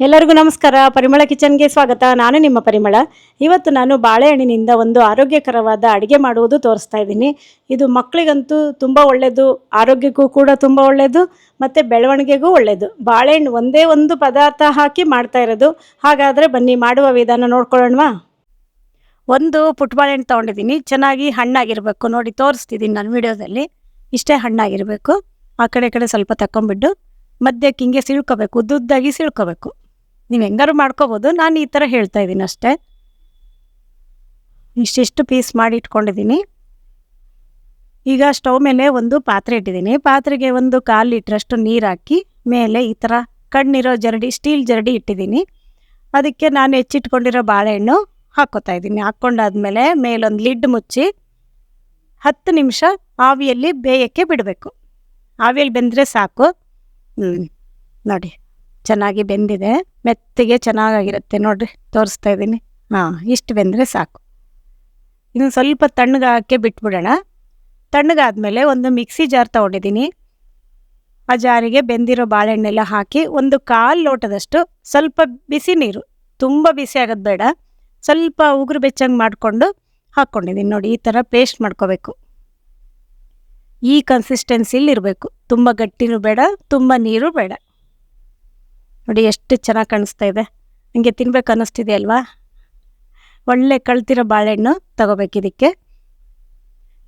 ಎಲ್ಲರಿಗೂ ನಮಸ್ಕಾರ. ಪರಿಮಳ ಕಿಚನ್ಗೆ ಸ್ವಾಗತ. ನಾನು ನಿಮ್ಮ ಪರಿಮಳ. ಇವತ್ತು ನಾನು ಬಾಳೆಹಣ್ಣಿನಿಂದ ಒಂದು ಆರೋಗ್ಯಕರವಾದ ಅಡುಗೆ ಮಾಡುವುದು ತೋರಿಸ್ತಾ ಇದ್ದೀನಿ. ಇದು ಮಕ್ಕಳಿಗಂತೂ ತುಂಬ ಒಳ್ಳೆಯದು ಆರೋಗ್ಯಕ್ಕೂ ಕೂಡ ತುಂಬ ಒಳ್ಳೆಯದು ಮತ್ತು ಬೆಳವಣಿಗೆಗೂ ಒಳ್ಳೆಯದು ಬಾಳೆಹಣ್ಣು ಒಂದೇ ಒಂದು ಪದಾರ್ಥ ಹಾಕಿ ಮಾಡ್ತಾ ಇರೋದು. ಹಾಗಾದರೆ ಬನ್ನಿ, ಮಾಡುವ ವಿಧಾನ ನೋಡ್ಕೊಳ್ಳೋಣವಾ? ಒಂದು ಪುಟ್ಬಾಳೆಹಣ್ಣು ತೊಗೊಂಡಿದ್ದೀನಿ. ಚೆನ್ನಾಗಿ ಹಣ್ಣಾಗಿರಬೇಕು. ನೋಡಿ, ತೋರಿಸ್ತಿದ್ದೀನಿ ನಾನು ವಿಡಿಯೋದಲ್ಲಿ. ಇಷ್ಟೇ ಹಣ್ಣಾಗಿರಬೇಕು. ಆ ಕಡೆ ಕಡೆ ಸ್ವಲ್ಪ ತಕೊಂಬಿಟ್ಟು ಮಧ್ಯಕ್ಕೆ ಹಿಂಗೆ ಸಿಳ್ಕೋಬೇಕು. ಉದ್ದುದ್ದಾಗಿ ಸಿಳ್ಕೋಬೇಕು. ನೀವು ಹೆಂಗಾರು ಮಾಡ್ಕೋಬೋದು. ನಾನು ಈ ಥರ ಹೇಳ್ತಾ ಇದ್ದೀನಿ ಅಷ್ಟೇ. ಇಷ್ಟಿಷ್ಟು ಪೀಸ್ ಮಾಡಿ ಇಟ್ಕೊಂಡಿದ್ದೀನಿ. ಈಗ ಸ್ಟವ್ ಮೇಲೆ ಒಂದು ಪಾತ್ರೆ ಇಟ್ಟಿದ್ದೀನಿ. ಪಾತ್ರೆಗೆ ಒಂದು ಕಾಲು ಲೀಟ್ರಷ್ಟು ನೀರು ಹಾಕಿ ಮೇಲೆ ಈ ಥರ ಕಣ್ಣಿರೋ ಜರಡಿ, ಸ್ಟೀಲ್ ಜರಡಿ ಇಟ್ಟಿದ್ದೀನಿ. ಅದಕ್ಕೆ ನಾನು ಹೆಚ್ಚಿಟ್ಕೊಂಡಿರೋ ಬಾಳೆಹಣ್ಣು ಹಾಕ್ಕೋತಾ ಇದ್ದೀನಿ. ಹಾಕ್ಕೊಂಡಾದ್ಮೇಲೆ ಮೇಲೊಂದು ಲಿಡ್ ಮುಚ್ಚಿ ಹತ್ತು ನಿಮಿಷ ಆವಿಯಲ್ಲಿ ಬೇಯಕ್ಕೆ ಬಿಡಬೇಕು. ಆವಿಯಲ್ಲಿ ಬೆಂದರೆ ಸಾಕು. ಹ್ಞೂ ನೋಡಿ. ಚೆನ್ನಾಗಿ ಬೆಂದಿದೆ. ಮೆತ್ತಗೆ ಚೆನ್ನಾಗಿರುತ್ತೆ ನೋಡ್ರಿ, ತೋರಿಸ್ತಾ ಇದ್ದೀನಿ. ಹಾಂ, ಇಷ್ಟು ಬೆಂದರೆ ಸಾಕು. ಇನ್ನು ಸ್ವಲ್ಪ ತಣ್ಣಗಾಕೆ ಬಿಟ್ಬಿಡೋಣ. ತಣ್ಣಗಾದಮೇಲೆ ಒಂದು ಮಿಕ್ಸಿ ಜಾರ್ ತೊಗೊಂಡಿದ್ದೀನಿ. ಆ ಜಾರಿಗೆ ಬೆಂದಿರೋ ಬಾಳೆಹಣ್ಣೆಲ್ಲ ಹಾಕಿ ಒಂದು ಕಾಲು ಲೋಟದಷ್ಟು ಸ್ವಲ್ಪ ಬಿಸಿ ನೀರು, ತುಂಬ ಬಿಸಿ ಆಗೋದು ಬೇಡ. ಸ್ವಲ್ಪ ಉಗುರು ಬೆಚ್ಚಂಗೆ ಮಾಡಿಕೊಂಡು ಹಾಕ್ಕೊಂಡಿದ್ದೀನಿ ನೋಡಿ, ಈ ಥರ ಪೇಸ್ಟ್ ಮಾಡ್ಕೋಬೇಕು. ಈ ಕನ್ಸಿಸ್ಟೆನ್ಸಿಲಿ ಇರಬೇಕು ತುಂಬ ಗಟ್ಟಿನೂ ಬೇಡ, ತುಂಬ ನೀರು ಬೇಡ. ನೋಡಿ ಎಷ್ಟು ಚೆನ್ನಾಗಿ ಕಾಣಿಸ್ತಾ ಇದೆ. ನನಗೆ ತಿನ್ಬೇಕು ಅನ್ನಿಸ್ತಿದೆ ಅಲ್ವಾ ಒಳ್ಳೆ ಕಳ್ತಿರೋ ಬಾಳೆಹಣ್ಣು ತಗೋಬೇಕು ಇದಕ್ಕೆ.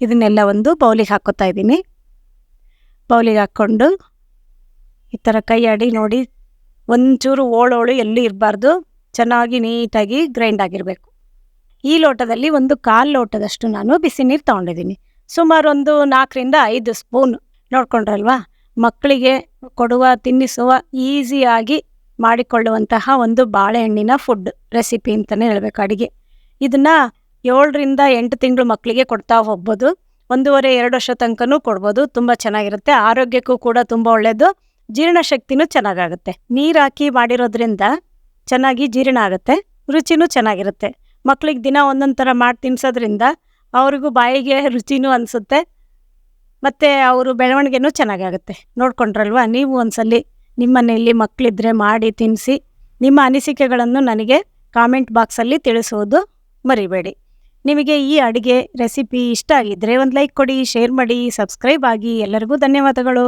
ಇದನ್ನೆಲ್ಲ ಒಂದು ಬೌಲಿಗೆ ಹಾಕೋತಾ ಇದ್ದೀನಿ. ಬೌಲಿಗೆ ಹಾಕ್ಕೊಂಡು ಈ ಥರ ಕೈ ಆಡಿ ನೋಡಿ, ಒಂಚೂರು ಓಳೋಳು ಎಲ್ಲೂ ಇರಬಾರ್ದು, ಚೆನ್ನಾಗಿ ನೀಟಾಗಿ ಗ್ರೈಂಡ್ ಆಗಿರಬೇಕು. ಈ ಲೋಟದಲ್ಲಿ ಒಂದು ಕಾಲು ಲೋಟದಷ್ಟು ನಾನು ಬಿಸಿ ನೀರು ತೊಗೊಂಡಿದ್ದೀನಿ. ಸುಮಾರು ಒಂದು ನಾಲ್ಕರಿಂದ ಐದು ಸ್ಪೂನ್ ನೋಡ್ಕೊಂಡ್ರಲ್ವಾ? ಮಕ್ಕಳಿಗೆ ಕೊಡುವ, ತಿನ್ನಿಸುವ, ಈಸಿಯಾಗಿ ಮಾಡಿಕೊಳ್ಳುವಂತಹ ಒಂದು ಬಾಳೆಹಣ್ಣಿನ ಫುಡ್ ರೆಸಿಪಿ ಅಂತಲೇ ಹೇಳಬೇಕು ಅಡುಗೆ. ಇದನ್ನು ಏಳರಿಂದ ಎಂಟು ತಿಂಗಳು ಮಕ್ಕಳಿಗೆ ಕೊಡ್ತಾ ಹೋಗ್ಬೋದು. ಒಂದೂವರೆ, ಎರಡು ವರ್ಷ ತನಕನೂ ಕೊಡ್ಬೋದು. ತುಂಬ ಚೆನ್ನಾಗಿರುತ್ತೆ. ಆರೋಗ್ಯಕ್ಕೂ ಕೂಡ ತುಂಬ ಒಳ್ಳೆಯದು ಜೀರ್ಣಶಕ್ತಿನೂ ಚೆನ್ನಾಗಾಗುತ್ತೆ. ನೀರು ಹಾಕಿ ಮಾಡಿರೋದ್ರಿಂದ ಚೆನ್ನಾಗಿ ಜೀರ್ಣ ಆಗುತ್ತೆ. ರುಚಿನೂ ಚೆನ್ನಾಗಿರುತ್ತೆ. ಮಕ್ಕಳಿಗೆ ದಿನ ಒಂದೊಂದು ಥರ ಮಾಡಿ ತಿನ್ಸೋದ್ರಿಂದ ಅವ್ರಿಗೂ ಬಾಯಿಗೆ ರುಚಿನೂ ಅನಿಸುತ್ತೆ. ಮತ್ತು ಅವರು ಬೆಳವಣಿಗೆನೂ ಚೆನ್ನಾಗಾಗುತ್ತೆ. ನೋಡ್ಕೊಂಡ್ರಲ್ವಾ? ನೀವು ಒಂದ್ಸಲಿ ನಿಮ್ಮ ಮನೆಯಲ್ಲಿ ಮಕ್ಕಳಿದ್ರೆ ಮಾಡಿ ತಿನ್ನಿಸಿ ನಿಮ್ಮ ಅನಿಸಿಕೆಗಳನ್ನು ನನಗೆ ಕಾಮೆಂಟ್ ಬಾಕ್ಸಲ್ಲಿ ತಿಳಿಸೋದು ಮರಿಬೇಡಿ. ನಿಮಗೆ ಈ ಅಡುಗೆ ರೆಸಿಪಿ ಇಷ್ಟ ಆಗಿದ್ದರೆ ಒಂದು ಲೈಕ್ ಕೊಡಿ, ಶೇರ್ ಮಾಡಿ, ಸಬ್ಸ್ಕ್ರೈಬ್ ಆಗಿ ಎಲ್ಲರಿಗೂ ಧನ್ಯವಾದಗಳು.